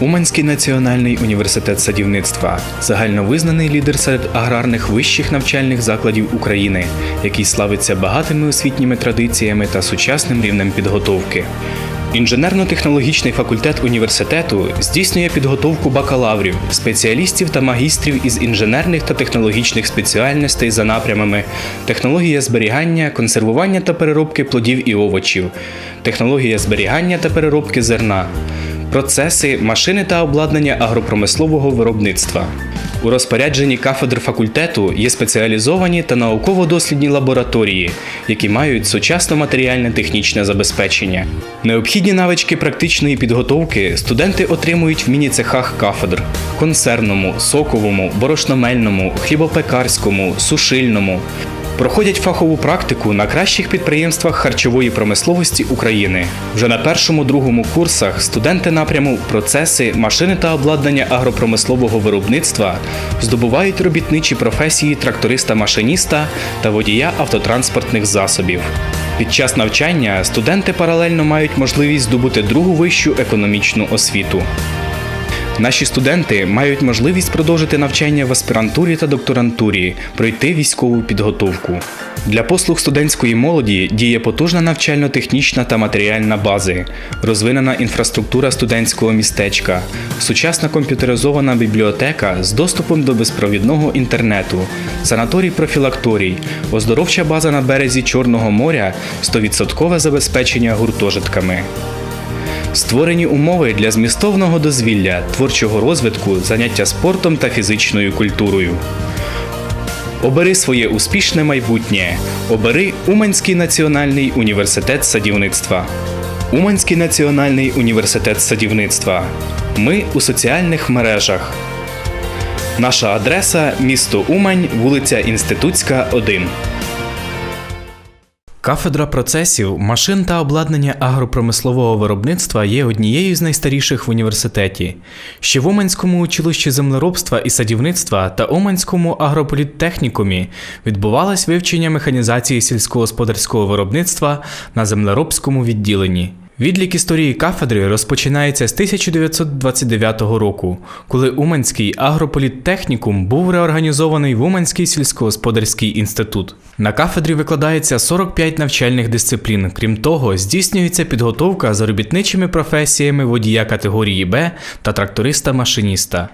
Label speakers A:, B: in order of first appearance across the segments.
A: Уманський національний університет садівництва загальновизнаний лідер серед аграрних вищих навчальних закладів України, який славиться багатими освітніми традиціями та сучасним рівнем підготовки. Інженерно-технологічний факультет університету здійснює підготовку бакалаврів, спеціалістів та магістрів із інженерних та технологічних спеціальностей за напрямами технологія зберігання, консервування та переробки плодів і овочів, технологія зберігання та переробки зерна, процеси, машини та обладнання агропромислового виробництва. У розпорядженні кафедр факультету є спеціалізовані та науково-дослідні лабораторії, які мають сучасне матеріальне технічне забезпечення. Необхідні навички практичної підготовки студенти отримують в міні-цехах кафедр консервному, соковому, борошномельному, хлібопекарському, сушильному. Проходять фахову практику на кращих підприємствах харчової промисловості України. Вже на першому-другому курсах студенти напряму процеси, машини та обладнання агропромислового виробництва здобувають робітничі професії тракториста-машиніста та водія автотранспортних засобів. Під час навчання студенти паралельно мають можливість здобути другу вищу економічну освіту. Наші студенти мають можливість продовжити навчання в аспірантурі та докторантурі, пройти військову підготовку. Для послуг студентської молоді діє потужна навчально-технічна та матеріальна бази, розвинена інфраструктура студентського містечка, сучасна комп'ютеризована бібліотека з доступом до безпровідного інтернету, санаторій профілакторій, оздоровча база на березі Чорного моря, 100% забезпечення гуртожитками. Створені умови для змістовного дозвілля, творчого розвитку, заняття спортом та фізичною культурою. Обери своє успішне майбутнє. Обери Уманський національний університет садівництва. Уманський національний університет садівництва. Ми у соціальних мережах. Наша адреса місто Умань, вулиця Інститутська, 1. Кафедра процесів, машин та обладнання агропромислового виробництва є однією з найстаріших в університеті. Ще в Оманському училищі землеробства і садівництва та Оманському агрополіттехнікумі відбувалось вивчення механізації сільськогосподарського виробництва на землеробському відділенні. Відлік історії кафедри розпочинається з 1929 року, коли Уманський агрополіттехнікум був реорганізований в Уманський сільськогосподарський інститут. На кафедрі викладається 45 навчальних дисциплін. Крім того, здійснюється підготовка за робітничими професіями водія категорії Б та тракториста-машиніста.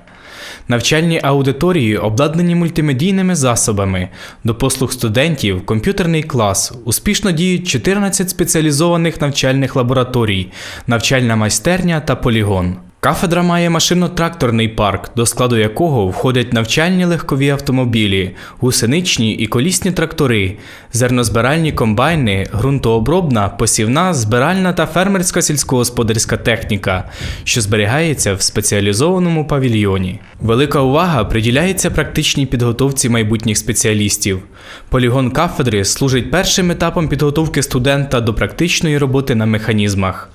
A: Навчальні аудиторії обладнані мультимедійними засобами. До послуг студентів комп'ютерний клас. Успішно діють 14 спеціалізованих навчальних лабораторій, навчальна майстерня та полігон. Кафедра має машинно-тракторний парк, до складу якого входять навчальні легкові автомобілі, гусеничні і колісні трактори, зернозбиральні комбайни, ґрунтообробна, посівна, збиральна та фермерська сільськогосподарська техніка, що зберігається в спеціалізованому павільйоні. Велика увага приділяється практичній підготовці майбутніх спеціалістів. Полігон кафедри служить першим етапом підготовки студента до практичної роботи на механізмах.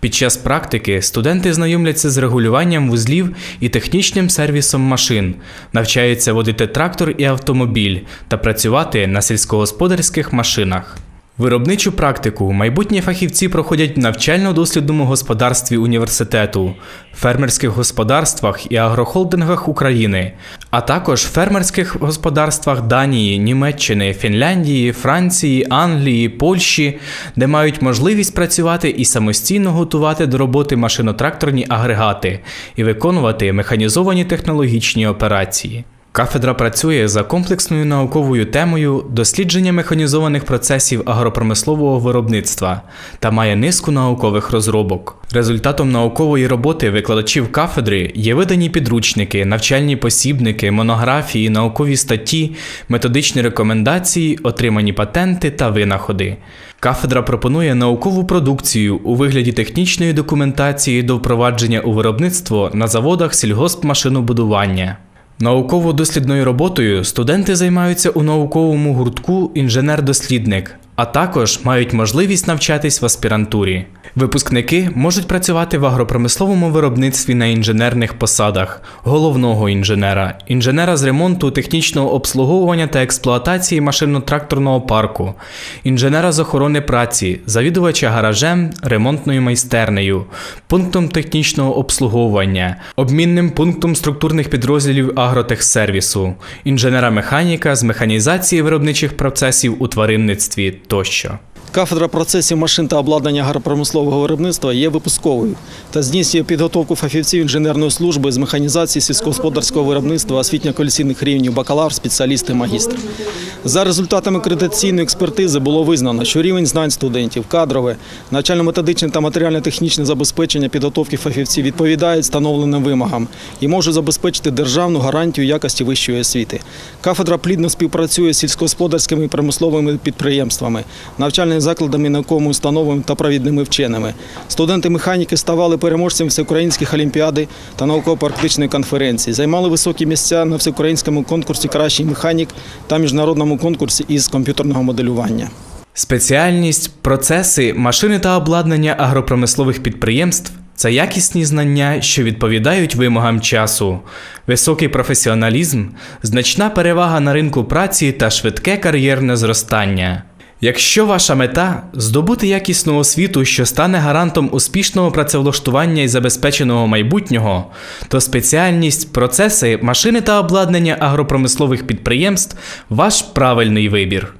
A: Під час практики студенти знайомляться з регулюванням вузлів і технічним сервісом машин, навчаються водити трактор і автомобіль та працювати на сільськогосподарських машинах. Виробничу практику майбутні фахівці проходять в навчально-дослідному господарстві університету, фермерських господарствах і агрохолдингах України, а також фермерських господарствах Данії, Німеччини, Фінляндії, Франції, Англії, Польщі, де мають можливість працювати і самостійно готувати до роботи машинотракторні агрегати і виконувати механізовані технологічні операції. Кафедра працює за комплексною науковою темою дослідження механізованих процесів агропромислового виробництва та має низку наукових розробок. Результатом наукової роботи викладачів кафедри є видані підручники, навчальні посібники, монографії, наукові статті, методичні рекомендації, отримані патенти та винаходи. Кафедра пропонує наукову продукцію у вигляді технічної документації до впровадження у виробництво на заводах сільгоспмашинобудування. Науково-дослідною роботою студенти займаються у науковому гуртку інженер-дослідник, а також мають можливість навчатись в аспірантурі. Випускники можуть працювати в агропромисловому виробництві на інженерних посадах, головного інженера, інженера з ремонту, технічного обслуговування та експлуатації машинно-тракторного парку, інженера з охорони праці, завідувача гаражем, ремонтною майстернею, пунктом технічного обслуговування, обмінним пунктом структурних підрозділів агротехсервісу, інженера-механіка з механізації виробничих процесів у тваринництві тощо.
B: Кафедра процесів машин та обладнання агропромислового виробництва є випусковою та здійснює підготовку фахівців інженерної служби з механізації сільськогосподарського виробництва освітньо-кваліфікаційних рівнів бакалавр, спеціаліст і магістр. За результатами акредитаційної експертизи було визнано, що рівень знань студентів, кадрове, навчально-методичне та матеріально-технічне забезпечення підготовки фахівців відповідають встановленим вимогам і можуть забезпечити державну гарантію якості вищої освіти. Кафедра плідно співпрацює з сільськогосподарськими і промисловими підприємствами, навчальними закладами, науковими установами та провідними вченими. Студенти-механіки ставали переможцями всеукраїнських олімпіади та науково-практичної конференції, займали високі місця на всеукраїнському конкурсі Кращий механік та міжнародному конкурсі із комп'ютерного моделювання.
A: Спеціальність, процеси, машини та обладнання агропромислових підприємств це якісні знання, що відповідають вимогам часу, високий професіоналізм, значна перевага на ринку праці та швидке кар'єрне зростання. Якщо ваша мета здобути якісну освіту, що стане гарантом успішного працевлаштування і забезпеченого майбутнього, то спеціальність, процеси, машини та обладнання агропромислових підприємств ваш правильний вибір.